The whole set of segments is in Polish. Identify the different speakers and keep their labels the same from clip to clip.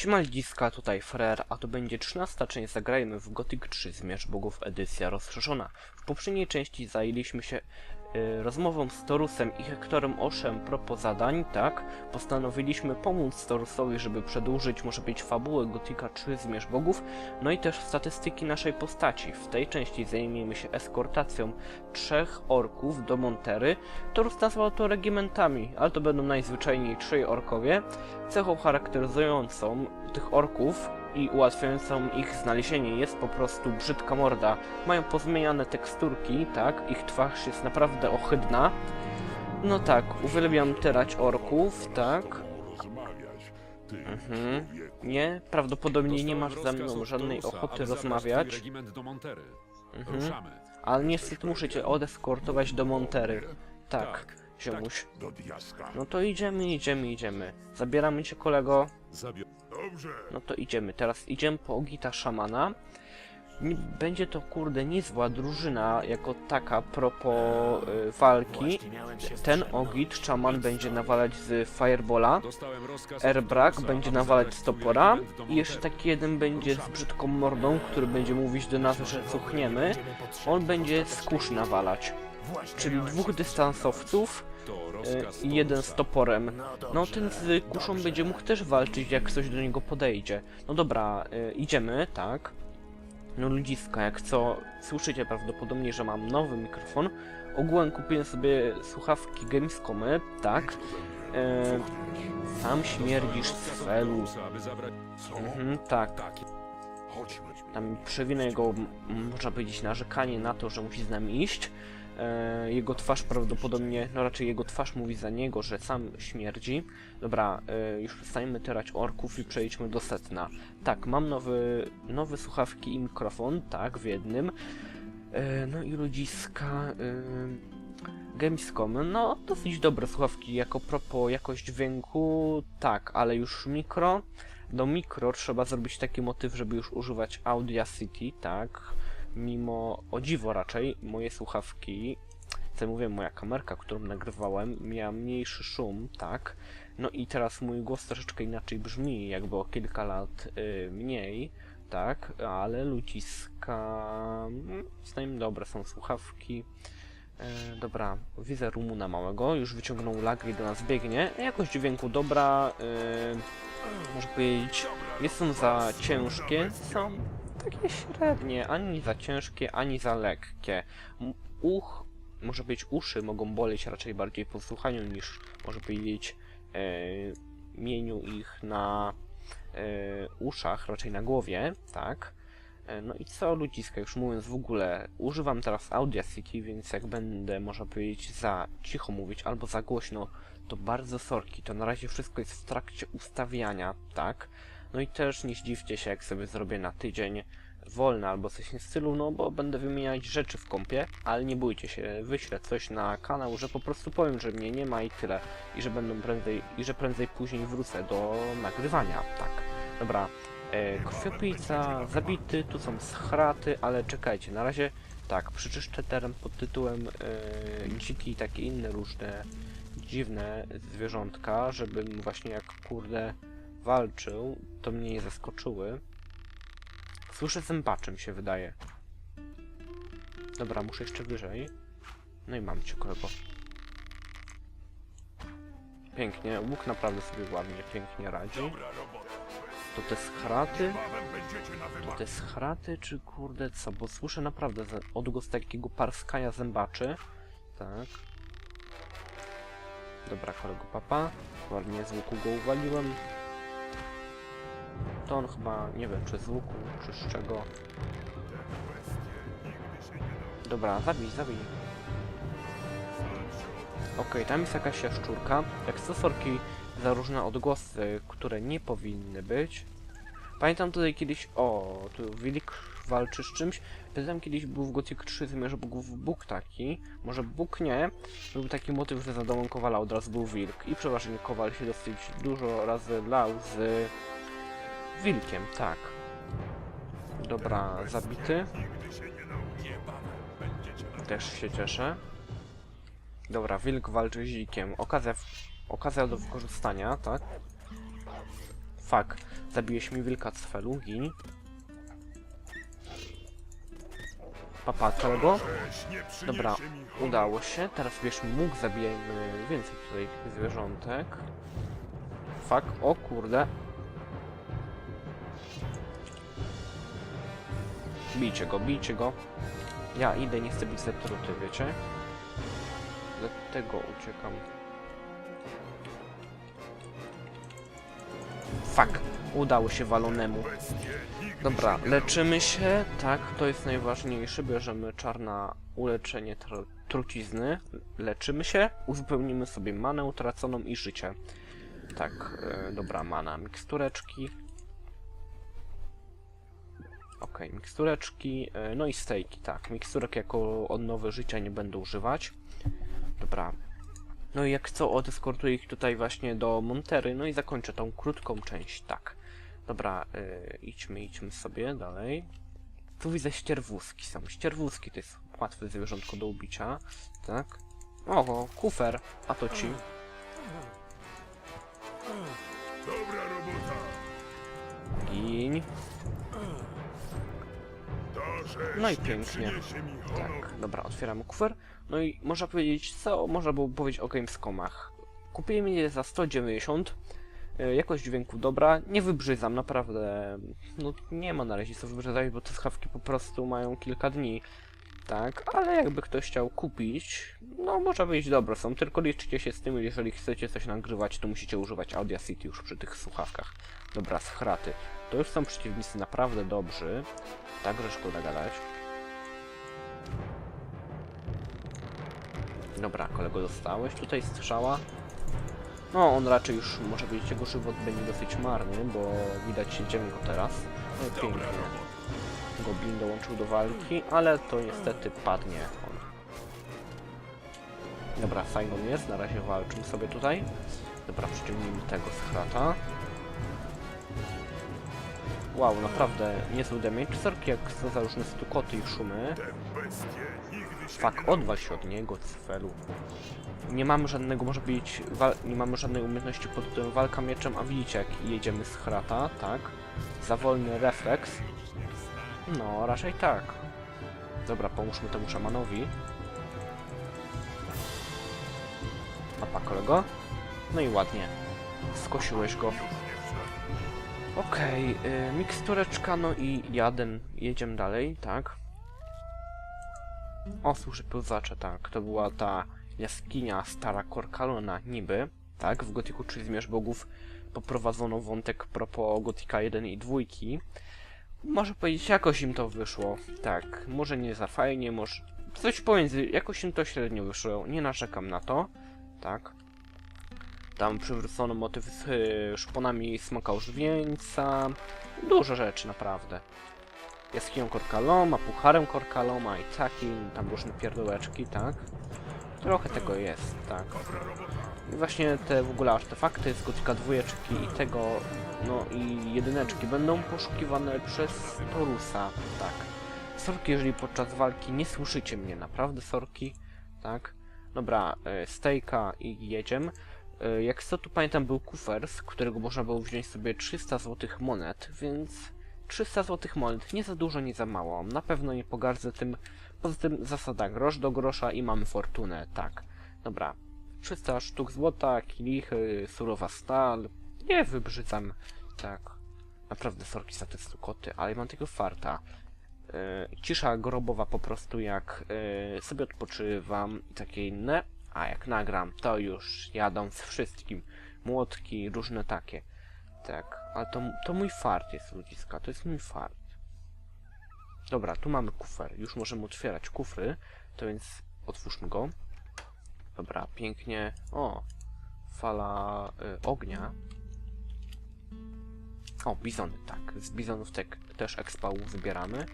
Speaker 1: Siemaldziska, tutaj Frer, a to będzie 13 część Zagrajmy w Gothic 3 Zmierz Bogów edycja rozszerzona. W poprzedniej części zajęliśmy się rozmową z Torusem i Hektorem Oszem propos zadań, tak? Postanowiliśmy pomóc Torusowi, żeby przedłużyć może być fabułę Gotika 3 Zmierz Bogów, no i też statystyki naszej postaci. W tej części zajmiemy się eskortacją trzech orków do Montery. Torus nazwał to regimentami, ale to będą najzwyczajniej trzej orkowie. Cechą charakteryzującą tych orków i ułatwiającą ich znalezienie jest po prostu brzydka morda. Mają pozmieniane teksturki, tak? Ich twarz jest naprawdę ohydna. No tak, uwielbiam terać orków, tak? Mhm. Nie, prawdopodobnie nie masz ze mną żadnej ochoty rozmawiać. Mhm. Ale niestety muszę cię odeskortować do Montery. Tak, ziomuś.
Speaker 2: Do diaska.
Speaker 1: No to idziemy, idziemy, idziemy. Zabieramy cię kolego.
Speaker 2: Dobrze.
Speaker 1: No to idziemy. Teraz idziemy po Ogita Szamana. Nie, będzie to kurde niezła drużyna jako taka propos y, walki. Ten Ogit Szaman będzie nawalać z Firebola.
Speaker 3: Dostałem rozkaz
Speaker 1: Airbrak będzie nawalać z topora. I jeszcze taki jeden będzie z brzydką mordą, który będzie mówić do nas, że cuchniemy. On będzie z kusz nawalać. Czyli dwóch dystansowców y, i jeden z toporem. No ten z kuszą będzie mógł też walczyć, jak ktoś do niego podejdzie. No dobra, y, idziemy, tak. No ludziska, jak co, słyszycie prawdopodobnie, że mam nowy mikrofon. Ogółem kupiłem sobie słuchawki Gamescomy, tak. E, sam śmierdzisz z felu. Mhm, tak. Tam przewinę jego, można powiedzieć, narzekanie na to, że musi z nami iść. E, jego twarz prawdopodobnie, no raczej jego twarz mówi za niego, że sam śmierdzi. Dobra, e, już przestańmy terać orków i przejdźmy do setna. Tak, mam nowy, nowe słuchawki i mikrofon, tak, w jednym. E, no i ludziska... Gamescom, no dosyć dobre słuchawki, jako propos jakość dźwięku, tak, ale już mikro, do mikro trzeba zrobić taki motyw, żeby już używać Audacity, tak? Mimo, o dziwo raczej, moje słuchawki, co mówię, moja kamerka, którą nagrywałem, miała mniejszy szum, tak? No i teraz mój głos troszeczkę inaczej brzmi, jakby o kilka lat y, mniej, tak? Ale ludziska, mm, znajmy dobre są słuchawki. E, dobra, widzę Rumuna małego, już wyciągnął lagry do nas biegnie. Jakość dźwięku dobra, e, może być, nie są za ciężkie, są takie średnie, ani za ciężkie, ani za lekkie. Uch, może być uszy mogą boleć raczej bardziej po słuchaniu niż może powiedzieć e, mieniu ich na e, uszach, raczej na głowie, tak. E, No i co ludziska, już mówiąc w ogóle, używam teraz Audacity, więc jak będę, można powiedzieć, za cicho mówić albo za głośno, to bardzo sorki, to na razie wszystko jest w trakcie ustawiania, tak? No i też nie zdziwcie się, jak sobie zrobię na tydzień wolny albo coś w stylu, no bo będę wymieniać rzeczy w kompie, ale nie bójcie się, wyślę coś na kanał, że po prostu powiem, że mnie nie ma i tyle, i że będą prędzej, i że prędzej później wrócę do nagrywania, tak. Dobra, E, zabity, tu są schraty, ale czekajcie, na razie tak, przeczyszczę teren pod tytułem e, dziki i takie inne różne dziwne zwierzątka, żebym właśnie jak kurde walczył, to mnie nie zaskoczyły. Słyszę zębaczym się wydaje. Dobra, muszę jeszcze wyżej. No i mam cię kolego. Pięknie, łuk naprawdę sobie ładnie, pięknie radzi. To te schraty? To te schraty, czy kurde co? Bo słyszę naprawdę odgłos takiego parskania zębaczy. Tak. Dobra, kolego papa. Ładnie z łuku go uwaliłem. To on chyba, nie wiem, czy z łuku, czy z czego. Dobra, zabij, zabij. Okej, tam jest jakaś jaszczurka. Jak stosorki za różne odgłosy, które nie powinny być. Pamiętam tutaj kiedyś, o, tu Wilk walczy z czymś. Pamiętam kiedyś był w Gothic 3 Zmierze Bogów Bóg taki, może Bóg nie, był taki motyw, że za domem Kowala od razu był Wilk i przeważnie Kowal się dosyć dużo razy lał z Wilkiem, tak. Dobra, zabity. Też się cieszę. Dobra, Wilk walczy z Zikiem. Okazja, okazja do wykorzystania, tak? Fuck. Zabiłeś mi wilka z felu, gin.
Speaker 2: Przyniesie
Speaker 1: Dobra, udało się. Teraz wiesz, mógł zabijemy więcej tutaj zwierzątek. Fuck, o kurde. Bijcie go, bijcie go. Ja idę, nie chcę być zatruty, wiecie? Dlatego uciekam. Fuck, udało się walonemu. Dobra, leczymy się, tak, to jest najważniejsze, bierzemy czarna uleczenie tr trucizny, leczymy się, uzupełnimy sobie manę utraconą i życie. Tak, e, dobra, mana, mikstureczki. Okej, mikstureczki, e, no i stejki, tak, miksturek jako odnowy życia nie będę używać. Dobra. No i jak co, odeskortuję ich tutaj właśnie do Montery, no i zakończę tą krótką część, tak. Dobra, y, idźmy, idźmy sobie dalej. Tu widzę ścierwózki są. Ścierwózki to jest łatwe zwierzątko do ubicia, tak? O, kufer, a to ci.
Speaker 2: Dobra robota.
Speaker 1: Gin. No i
Speaker 2: nie
Speaker 1: pięknie. Tak, dobra, otwieramy kufer. No i można powiedzieć, co można było powiedzieć o Gamescomach. Kupiłem je za 190. y, Jakość dźwięku dobra, nie wybrzydzam, naprawdę. No nie ma na razie co wybrzydzać, bo te schawki po prostu mają kilka dni. Tak, ale jakby ktoś chciał kupić, no może być dobre są, tylko liczcie się z tym, jeżeli chcecie coś nagrywać, to musicie używać Audacity już przy tych słuchawkach. Dobra, schraty. To już są przeciwnicy naprawdę dobrzy, także szkoda gadać. Dobra, kolego dostałeś tutaj strzała. No, on raczej już, może być jego żywot będzie dosyć marny, bo widać jedziemy go teraz. No pięknie. Goblin dołączył do walki, ale to niestety padnie on. Dobra, Simon jest, na razie walczymy sobie tutaj. Dobra, przyciągnijmy tego z chrata. Wow, naprawdę niezły damage. Sorki jak za różne stukoty i szumy. Fuck, odwal się od niego, cfelu. Nie mamy żadnego, może być, nie mamy żadnej umiejętności pod tytułem walka mieczem, a widzicie jak jedziemy z chrata, tak? Za wolny refleks. No, raczej tak. Dobra, pomóżmy temu szamanowi. Papa kolego. No i ładnie. Skosiłeś go. Okej, y, mikstureczka, no i jaden. Jedziemy dalej, tak? O, służy pełzacze, tak. To była ta jaskinia stara Korkalona, niby. Tak, w Gotiku 3 Zmierz Bogów poprowadzono wątek propos Gotika 1 i 2. Może powiedzieć, jakoś im to wyszło. Tak, może nie za fajnie, może coś pomiędzy, jakoś im to średnio wyszło. Nie narzekam na to. Tak. Tam przywrócono motyw z y, szponami smoka żywieńca. Dużo rzeczy, naprawdę. Jaskinią Korkaloma, pucharem Korkaloma i takim, tam różne pierdołeczki, tak? Trochę tego jest, tak. I właśnie te w ogóle artefakty z Gotika dwójeczki i tego, no i jedyneczki będą poszukiwane przez Torusa, tak. Sorki, jeżeli podczas walki nie słyszycie mnie, naprawdę sorki, tak. Dobra, e, stejka i jedziemy. E, Jak co tu pamiętam był kufer, z którego można było wziąć sobie 300 złotych monet, więc 300 złotych monet, nie za dużo, nie za mało. Na pewno nie pogardzę tym. Poza tym zasada grosz do grosza i mamy fortunę, tak. Dobra, 300 sztuk złota, kilichy, surowa stal. Nie wybrzydzam, tak. Naprawdę sorki za te stukoty, ale mam tego farta. E, cisza grobowa po prostu jak e, sobie odpoczywam i takie inne. A jak nagram, to już jadą z wszystkim. Młotki, różne takie. Tak, ale to, to mój fart jest ludziska, to jest mój fart. Dobra, tu mamy kufer. Już możemy otwierać kufry, to więc otwórzmy go. Dobra, pięknie. O, fala y, ognia. O, bizony, tak. Z bizonów te, też expał wybieramy.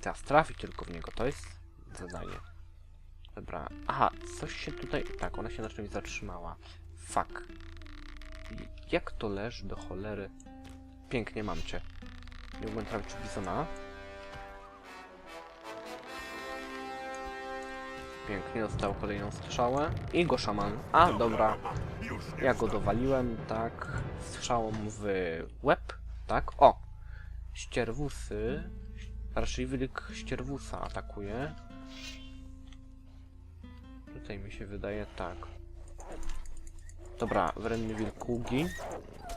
Speaker 1: Teraz trafi tylko w niego, to jest zadanie. Dobra, aha, coś się tutaj... Tak, ona się na czymś zatrzymała. Fuck. Jak to leży do cholery? Pięknie, mam cię. Nie mogłem trafić w bizona. Pięknie, dostał kolejną strzałę. I go szaman. A, dobra. Ja go dowaliłem, tak. Strzałą w łeb, tak. O! Ścierwusy. Raczej wilk ścierwusa atakuje. Tutaj mi się wydaje tak. Dobra, wrenny wilk ługi.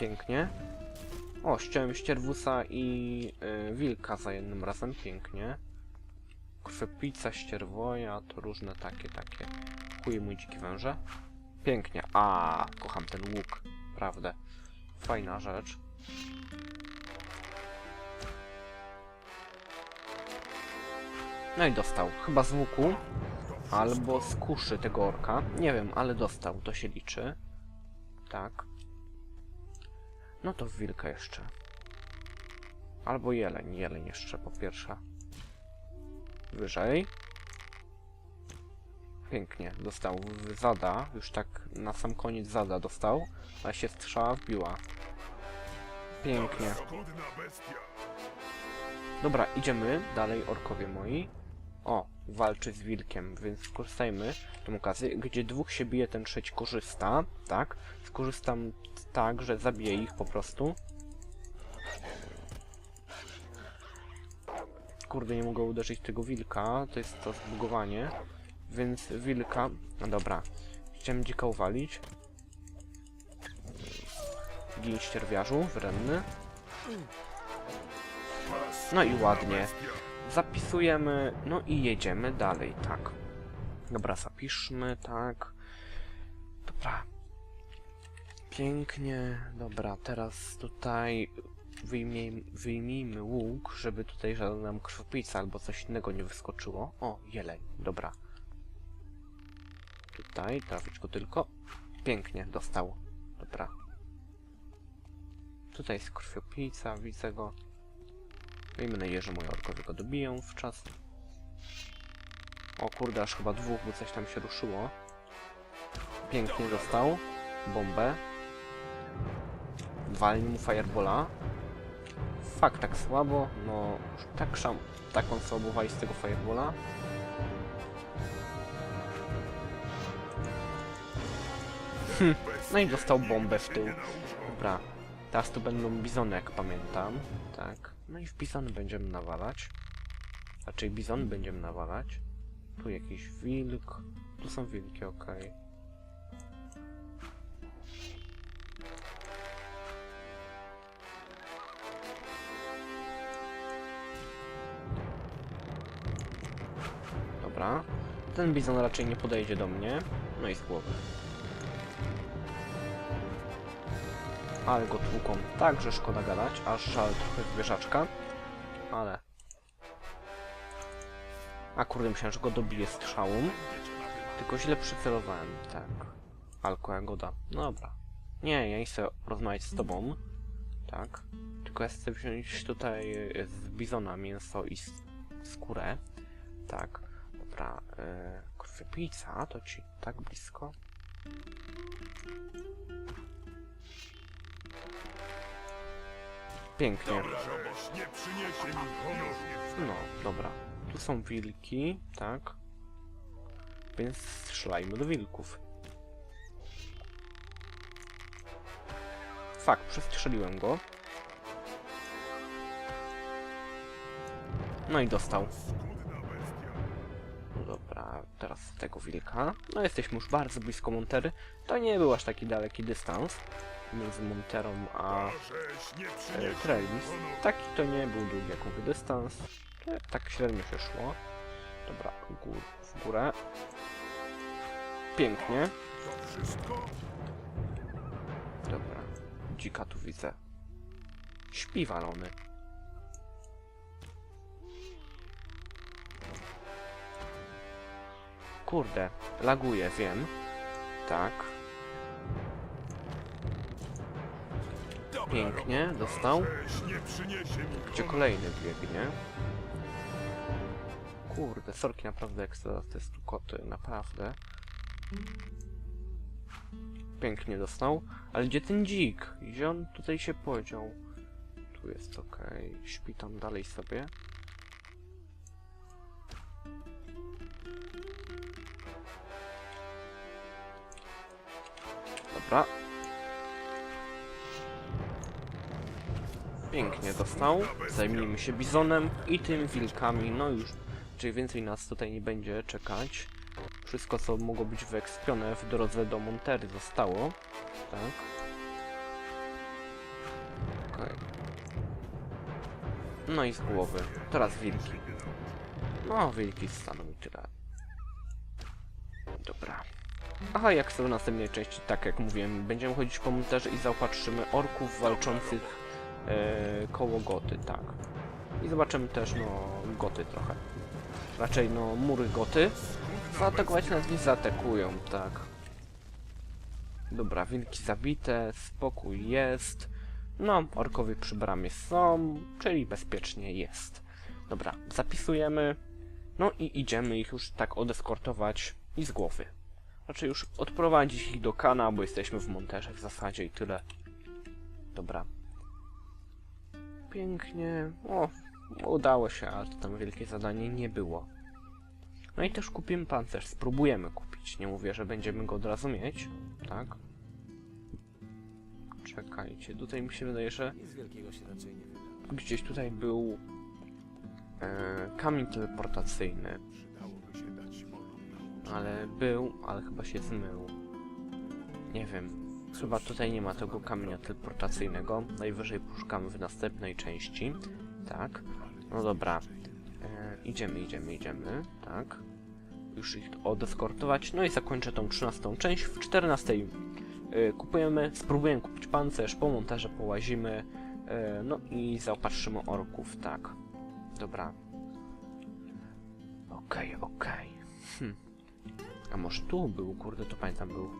Speaker 1: Pięknie. O, ściąłem ścierwusa i y, wilka za jednym razem. Pięknie. Krwepica, ścierwoja, to różne takie, takie. Chuje mój dziki węże. Pięknie. A, kocham ten łuk. Prawdę. Fajna rzecz. No i dostał. Chyba z łuku. Albo z kuszy tego orka. Nie wiem, ale dostał. To się liczy. Tak. No to wilka jeszcze. Albo jeleń. Jeleń jeszcze po pierwsze. Wyżej. Pięknie, dostał w zada, już tak na sam koniec zada dostał, a się strzała wbiła. Pięknie. Dobra, idziemy dalej, orkowie moi. O, walczy z wilkiem, więc skorzystajmy tą okazję, gdzie dwóch się bije, ten trzeci korzysta, tak? Skorzystam tak, że zabiję ich po prostu. Kurde, nie mogę uderzyć tego wilka, to jest to zbugowanie. Więc wilka... No dobra. Chciałem dzika uwalić. Gin ścierwiarzu, wrenny. No i ładnie. Zapisujemy, no i jedziemy dalej, tak. Dobra, zapiszmy, tak. Dobra. Pięknie, dobra, teraz tutaj wyjmij, wyjmijmy łuk, żeby tutaj żaden nam krwopica albo coś innego nie wyskoczyło. O, jeleń, dobra. Tutaj, trafić go tylko. Pięknie, dostał. Dobra. Tutaj jest krwiopijca, widzę go. Miejmy nadzieję, że moje orkowie go dobiją w czas. O kurde, aż chyba dwóch, bo coś tam się ruszyło. Pięknie dostał. Bombę. Walnij mu firebola. Fakt, tak słabo. No, tak szam, taką słabo wali z tego firebola. No i dostał bombę w tył. Dobra. Teraz tu będą bizony, jak pamiętam. Tak. No i w bizony będziemy nawalać. Raczej bizony będziemy nawalać. Tu jakiś wilk. Tu są wilki, okej. Dobra. Ten bizon raczej nie podejdzie do mnie. No i z głowy. Ale go tłuką tak, że szkoda gadać, aż żal trochę zwierzaczka. Ale... A kurde, myślałem, że go dobiję strzałą. Tylko źle przycelowałem, tak. Alko Jagoda. Dobra. Nie, ja nie chcę rozmawiać z tobą. Tak. Tylko ja chcę wziąć tutaj e, z bizona mięso i skórę. Tak. Dobra. E, krwiopijca, to ci tak blisko. Pięknie. No, dobra. Tu są wilki, tak. Więc strzelajmy do wilków. Fakt, przestrzeliłem go. No i dostał. Teraz tego wilka. No jesteśmy już bardzo blisko Montery. To nie był aż taki daleki dystans między Monterą a e, Trellis. Taki to nie był długi jak mówię dystans. To tak średnio się szło. Dobra, gór, w górę. Pięknie. Dobra. Dzika tu widzę. Śpi Kurde, laguje, wiem. Tak. Pięknie, dostał. Gdzie kolejny biegnie? Kurde, sorki naprawdę ekstra te stukoty, naprawdę. Pięknie dostał. Ale gdzie ten dzik? Gdzie on tutaj się podział? Tu jest okej. Śpi tam dalej sobie. Dobra. Pięknie dostał. Zajmijmy się bizonem i tym wilkami. No już, czyli więcej nas tutaj nie będzie czekać. Wszystko, co mogło być wyekspione w drodze do Montery zostało. Tak. Okej. No i z głowy. Teraz wilki. No, wilki staną i tyle. Dobra. Aha, jak są w następnej części, tak jak mówiłem, będziemy chodzić po monterze i zaopatrzymy orków walczących e, koło goty, tak. I zobaczymy też, no, goty trochę. Raczej, no, mury goty. Zaatakować nas nie zaatakują, tak. Dobra, wilki zabite, spokój jest. No, orkowie przy bramie są, czyli bezpiecznie jest. Dobra, zapisujemy. No i idziemy ich już tak odeskortować i z głowy. Raczej już odprowadzić ich do kana, bo jesteśmy w monterze w zasadzie i tyle. Dobra. Pięknie. O, udało się, ale to tam wielkie zadanie nie było. No i też kupimy pancerz, spróbujemy kupić. Nie mówię, że będziemy go od razu mieć, tak? Czekajcie, tutaj mi się wydaje, że
Speaker 4: Nic wielkiego się raczej nie wyda.
Speaker 1: gdzieś tutaj był e, kamień teleportacyjny, ale był, ale chyba się zmył. Nie wiem. Chyba tutaj nie ma tego kamienia teleportacyjnego. Najwyżej poszukamy w następnej części. Tak. No dobra. E, idziemy, idziemy, idziemy. Tak. Już ich odeskortować. No i zakończę tą 13 część. W 14 e, kupujemy, spróbujemy kupić pancerz, po montaże połazimy. E, no i zaopatrzymy orków, tak. Dobra. Okej, okej. Hm. A może tu był, kurde, to pamiętam był.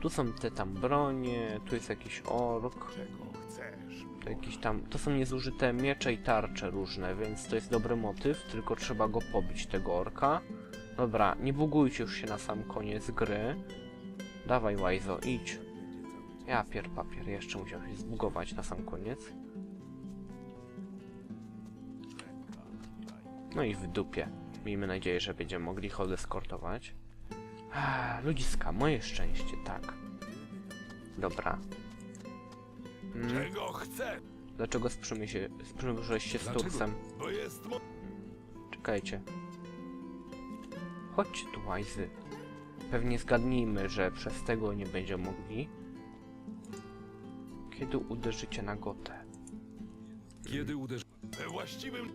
Speaker 1: Tu są te tam bronie, tu jest jakiś ork,
Speaker 2: Czego chcesz?
Speaker 1: to jakiś tam, to są niezużyte miecze i tarcze różne, więc to jest dobry motyw, tylko trzeba go pobić, tego orka. Dobra, nie bugujcie już się na sam koniec gry. Dawaj, Wajzo, idź. Ja pier papier, jeszcze musiał się zbugować na sam koniec. No i w dupie. Miejmy nadzieję, że będziemy mogli ich odeskortować. Ah, ludziska, moje szczęście, tak. Dobra. Mm,
Speaker 2: Czego chcę?
Speaker 1: dlaczego sprzymy się, sprzymierzyłeś się z? Tursem?
Speaker 2: Bo jest mo...
Speaker 1: Czekajcie. Chodźcie tu, łajzy. Pewnie zgadnijmy, że przez tego nie będziemy mogli. Kiedy uderzycie na gotę?
Speaker 3: Kiedy uderzy...
Speaker 2: we właściwym...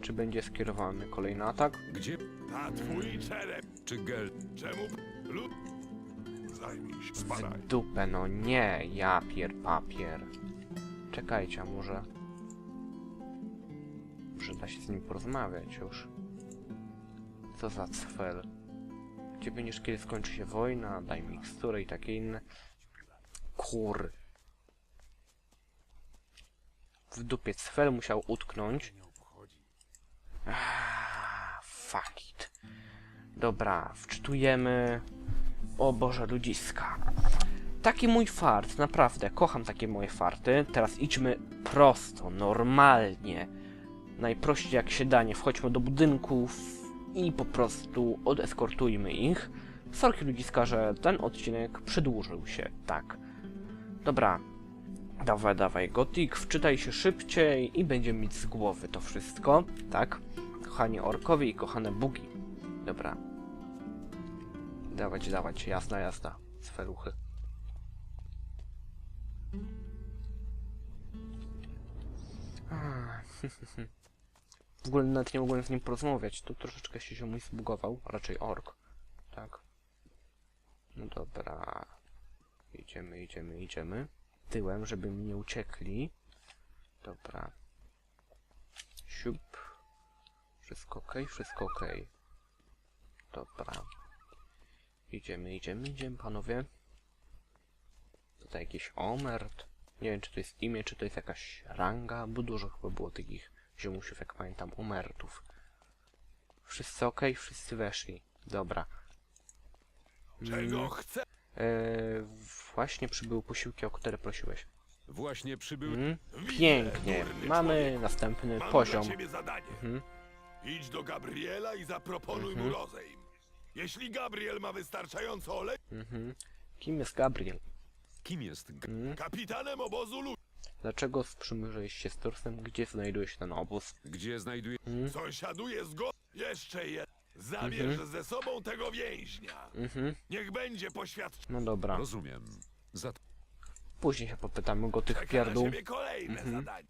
Speaker 1: Czy będzie skierowany kolejny atak?
Speaker 3: Gdzie?
Speaker 2: Na twój czerep.
Speaker 3: Czy gel...
Speaker 2: Czemu... Lud... Zajmij się,
Speaker 1: W
Speaker 2: spadaj.
Speaker 1: dupę, no nie, ja pier papier. Czekajcie, a może... Może da się z nim porozmawiać już. Co za cfel. Gdzie będziesz, kiedy skończy się wojna, daj miksturę i takie inne. Kur. W dupie cfel musiał utknąć. Ah, fuck it. Dobra, wczytujemy. O Boże, ludziska. Taki mój fart, naprawdę, kocham takie moje farty. Teraz idźmy prosto, normalnie. Najprościej jak się da, nie wchodźmy do budynków i po prostu odeskortujmy ich. Sorki ludziska, że ten odcinek przedłużył się, tak. Dobra, dawaj, dawaj, Gotik, wczytaj się szybciej i będziemy mieć z głowy to wszystko, tak? Kochani orkowie i kochane bugi. Dobra. Dawać, dawać, jasna, jasna. Sferuchy. W ogóle nawet nie mogłem z nim porozmawiać, tu troszeczkę się ziomuś zbugował, raczej ork, tak. No dobra. Idziemy, idziemy, idziemy. Tyłem, żeby mi nie uciekli. Dobra. Siup. Wszystko ok, wszystko ok. Dobra. Idziemy, idziemy, idziemy, panowie. Tutaj jakiś omert. Nie wiem, czy to jest imię, czy to jest jakaś ranga, bo dużo chyba było takich ziomusiów, jak pamiętam, omertów. Wszyscy ok? Wszyscy weszli. Dobra.
Speaker 2: Czego chcę?
Speaker 1: Eee, właśnie przybyły posiłki, o które prosiłeś.
Speaker 3: Właśnie przybył...
Speaker 1: Mm? Pięknie. Mamy następny
Speaker 2: Mam
Speaker 1: poziom.
Speaker 2: dla ciebie zadanie.
Speaker 1: Mhm.
Speaker 2: Idź do Gabriela i zaproponuj
Speaker 1: Mhm.
Speaker 2: mu rozejm. Jeśli Gabriel ma wystarczająco olej,
Speaker 1: Mhm. Kim jest Gabriel?
Speaker 3: Kim jest G-
Speaker 1: Mm.
Speaker 2: Kapitanem obozu ludzi.
Speaker 1: Dlaczego sprzymierzyłeś się z Torsem? Gdzie znajduje się ten obóz?
Speaker 3: Gdzie znajduje...
Speaker 1: Mm.
Speaker 2: Sąsiaduje z go... Jeszcze jeden. Zabierz ze sobą tego więźnia.
Speaker 1: Mhm,
Speaker 2: Niech będzie poświadczony.
Speaker 1: no dobra.
Speaker 3: Rozumiem. Za...
Speaker 1: Później się popytamy go tych
Speaker 2: Czeka na
Speaker 1: pierdół.
Speaker 2: ciebie kolejne zadanie.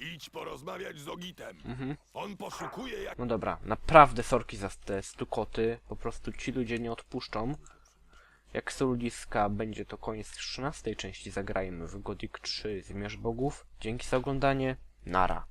Speaker 2: Idź porozmawiać z Ogitem.
Speaker 1: Mhm.
Speaker 2: On poszukuje jak...
Speaker 1: No dobra, naprawdę sorki za te stukoty. Po prostu ci ludzie nie odpuszczą. Jak są ludziska, będzie to koniec 13 części. Zagrajmy w Gothic 3 Zmierz Bogów. Dzięki za oglądanie. Nara.